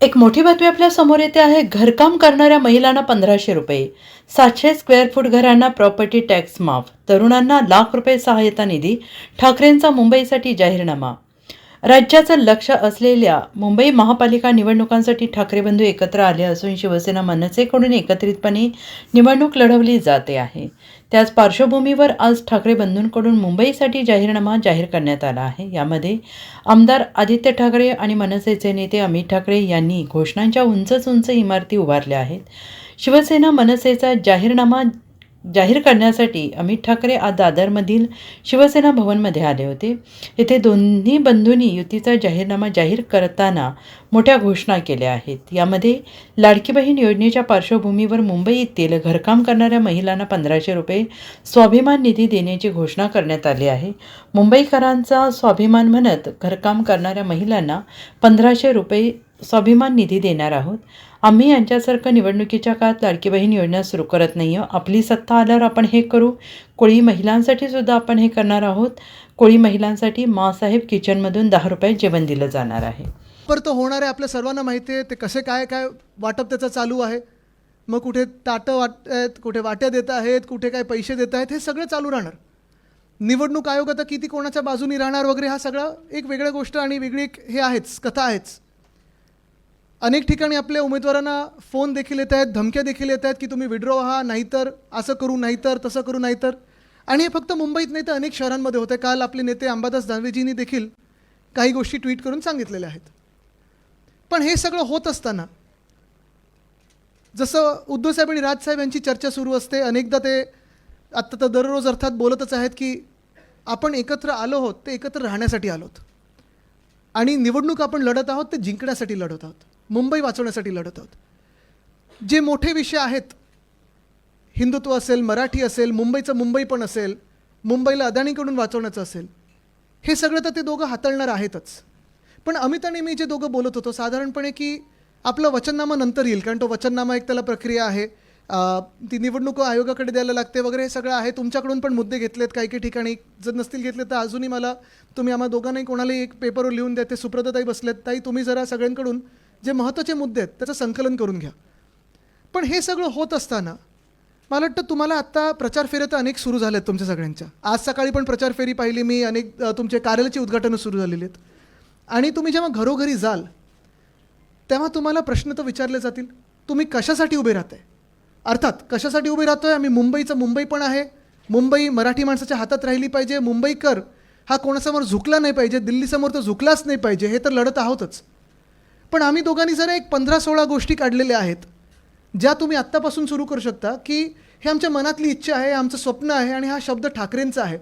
एक मोठी बातमी आपल्यासमोर येते आहे घरकाम करणाऱ्या महिलांना पंधराशे रुपये. सातशे स्क्वेअर फूट घरांना प्रॉपर्टी टॅक्स माफ. तरुणांना लाख रुपये सहायता निधी. ठाकरेंचा मुंबईसाठी जाहीरनामा. राज्याचं लक्ष असलेल्या मुंबई महापालिका निवडणुकांसाठी ठाकरे बंधू एकत्र आले असून शिवसेना मनसेकडून एकत्रितपणे निवडणूक लढवली जाते आहे. त्याच पार्श्वभूमीवर आज ठाकरे बंधूंकडून मुंबईसाठी जाहीरनामा जाहीर करण्यात आला आहे. यामध्ये आमदार आदित्य ठाकरे आणि मनसेचे नेते अमित ठाकरे यांनी घोषणांच्या उंचच उंच इमारती उभारल्या आहेत. शिवसेना मनसेचा जाहीरनामा जाहीर करण्यासाठी अमित ठाकरे आज दादरमधील शिवसेना भवनमध्ये आले होते. येथे दोन्ही बंधूंनी युतीचा जाहीरनामा जाहीर करताना मोठ्या घोषणा केल्या आहेत. यामध्ये लाडकी बहीण योजनेच्या पार्श्वभूमीवर मुंबईतील घरकाम करणाऱ्या महिलांना पंधराशे रुपये स्वाभिमान निधी देण्याची घोषणा करण्यात आली आहे. मुंबईकरांचा स्वाभिमान म्हणत घरकाम करणाऱ्या महिलांना पंधराशे रुपये स्वाभिमान निधी देणार आहोत. आम्ही यांच्यासारखं निवडणुकीच्या काळात लाडकी बहीण योजना सुरू करत नाही आहोत. आपली सत्ता आल्यावर आपण हे करू. कोळी महिलांसाठी सुद्धा आपण हे करणार आहोत. कोळी महिलांसाठी माँसाहेब किचनमधून दहा रुपये जेवण दिलं जाणार आहे. पर तो होणार आहे आपल्या सर्वांना माहिती आहे ते कसे काय काय वाटप त्याचं चालू आहे. मग कुठे ताटं वाट आहेत कुठे वाट्या देत आहेत कुठे काय पैसे देत आहेत हे सगळं चालू राहणार. निवडणूक आयोग आता किती कोणाच्या बाजूनी राहणार वगैरे हा सगळा एक वेगळ्या गोष्ट आणि वेगळी एक हे आहेच कथा आहेच. अनेक ठिकाणी आपल्या उमेदवारांना फोन देखील येत आहेत धमक्या देखील येत आहेत की तुम्ही विड्रॉ व्हा नाहीतर असं करू नाहीतर तसं करू नाहीतर. आणि हे फक्त मुंबईत नाही तर अनेक शहरांमध्ये होते. काल आपले नेते अंबादास दानवेजींनी देखील काही गोष्टी ट्विट करून सांगितलेल्या आहेत. पण हे सगळं होत असताना जसं उद्धवसाहेब आणि राजसाहेब यांची चर्चा सुरू असते अनेकदा ते आत्ता तर दररोज अर्थात बोलतच आहेत की आपण एकत्र आलो आहोत ते एकत्र राहण्यासाठी आलोत. आणि निवडणूक आपण लढत आहोत ते जिंकण्यासाठी लढत आहोत. मुंबई वाचवण्यासाठी लढत आहोत. जे मोठे विषय आहेत हिंदुत्व असेल मराठी असेल मुंबईचं मुंबई पण असेल मुंबईला अदाणीकडून वाचवण्याचं असेल हे सगळं तर ते दोघं हाताळणार आहेतच. पण अमित आणि मी जे दोघं बोलत होतो साधारणपणे की आपलं वचननामा नंतर येईल कारण तो वचननामा एक त्याला प्रक्रिया आहे. ती निवडणूक आयोगाकडे द्यायला लागते वगैरे हे सगळं आहे. तुमच्याकडून पण मुद्दे घेतलेत काही काही ठिकाणी. जर नसतील घेतले तर अजूनही मला तुम्ही आम्हा दोघांनाही कोणालाही एक पेपरवर लिहून द्या. ते सुप्रतताई बसलेत. ताई तुम्ही जरा सगळ्यांकडून जे महत्त्वाचे मुद्दे आहेत त्याचं संकलन करून घ्या. पण हे सगळं होत असताना मला वाटतं तुम्हाला आत्ता प्रचार फेऱ्या तर अनेक सुरू झाल्यात तुमच्या सगळ्यांच्या. आज सकाळी पण प्रचार फेरी पाहिली मी. अनेक तुमचे कार्यालयाची उद्घाटनं सुरू झालेली आहेत. आणि तुम्ही जेव्हा घरोघरी जाल तेव्हा तुम्हाला प्रश्न तर विचारले जातील तुम्ही कशासाठी उभे राहताय? अर्थात कशासाठी उभे राहतोय? आम्ही मुंबईचं मुंबई पण आहे. मुंबई मराठी माणसाच्या हातात राहिली पाहिजे. मुंबईकर हा कोणासमोर झुकला नाही पाहिजे. दिल्लीसमोर तर झुकलाच नाही पाहिजे. हे तर लढत आहोतच. पण आम्ही दोघांनी जरा एक पंधरा सोळा गोष्टी काढलेल्या आहेत ज्या तुम्ही आत्तापासून सुरू करू शकता की हे आमच्या मनातली इच्छा आहे आमचं स्वप्न आहे आणि हा शब्द ठाकरेंचा आहे.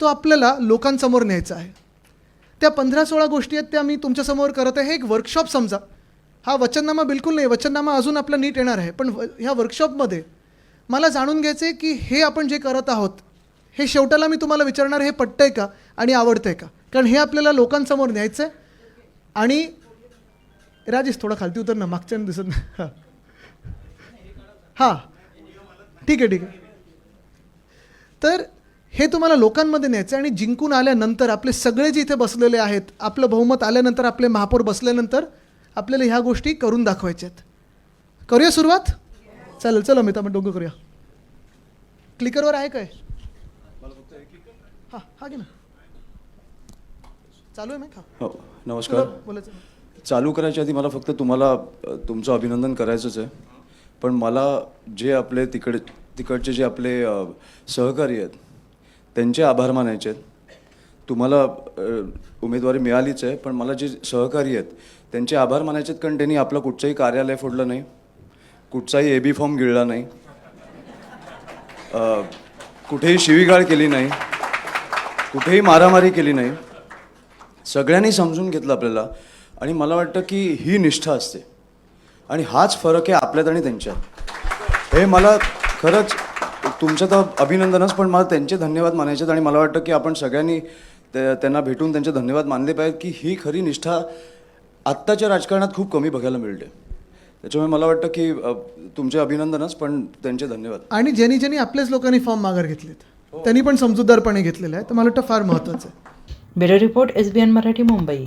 तो आपल्याला लोकांसमोर न्यायचा आहे. त्या पंधरा सोळा गोष्टी आहेत त्या मी तुमच्यासमोर करत आहे. हे एक वर्कशॉप समजा. हा वचननामा बिलकुल नाही. वचननामा अजून आपला नीट येणार आहे. पण व- ह्या वर्कशॉपमध्ये मला जाणून घ्यायचं आहे की हे आपण जे करत आहोत हे शेवटाला मी तुम्हाला विचारणार हे पटतं आहे का आणि आवडतं आहे का? कारण हे आपल्याला लोकांसमोर न्यायचं आहे आणि राजेश थोडा खालती उतर ना. मागच्या दिसत नाही. हां. हां. ठीक आहे ठीक आहे. तर हे तुम्हाला लोकांमध्ये न्यायचं आणि जिंकून आल्यानंतर आपले सगळे जे इथे बसलेले आहेत आपलं बहुमत आल्यानंतर आपले महापौर बसल्यानंतर आपल्याला ह्या गोष्टी करून दाखवायच्या आहेत. करूया सुरुवात? चालेल चला मी आपण डोंगर करूया. क्लिकरवर आहे काय? हां हा घे ना. चालू आहे हा हो नमस्कार. बोलायचं चालू करायच्या आधी मला फक्त तुम्हाला तुमचं अभिनंदन करायचंच आहे. पण मला जे आपले तिकडे तिकडचे जे आपले सहकारी आहेत त्यांचे आभार मानायचे आहेत. तुम्हाला उमेदवारी मिळालीच आहे पण मला जे सहकारी आहेत त्यांचे आभार मानायचे आहेत कारण त्यांनी आपलं कुठचंही कार्यालय फोडलं नाही कुठचाही ए बी फॉर्म गिळला नाही कुठेही शिवीगाळ केली नाही कुठेही मारामारी केली नाही. सगळ्यांनी समजून घेतलं आपल्याला आणि मला वाटतं की ही निष्ठा असते. आणि हाच फरक आहे आपल्यात आणि त्यांच्यात. हे मला खरंच तुमचं तर अभिनंदनच पण मला त्यांचे धन्यवाद मानायचे आहेत आणि मला वाटतं की आपण सगळ्यांनी ते- त्यांना भेटून त्यांचे धन्यवाद मानले पाहिजेत की ही खरी निष्ठा आत्ताच्या राजकारणात खूप कमी बघायला मिळते. त्याच्यामुळे मला वाटतं की तुमचे अभिनंदनच पण त्यांचे धन्यवाद. आणि ज्यांनी ज्यांनी आपल्याच लोकांनी फॉर्म माघार घेतलेत. त्यांनी पण समजूतदारपणे घेतलेला आहे तर मला वाटतं फार महत्त्वाचं आहे. Bureau report S B N Marathi Mumbai.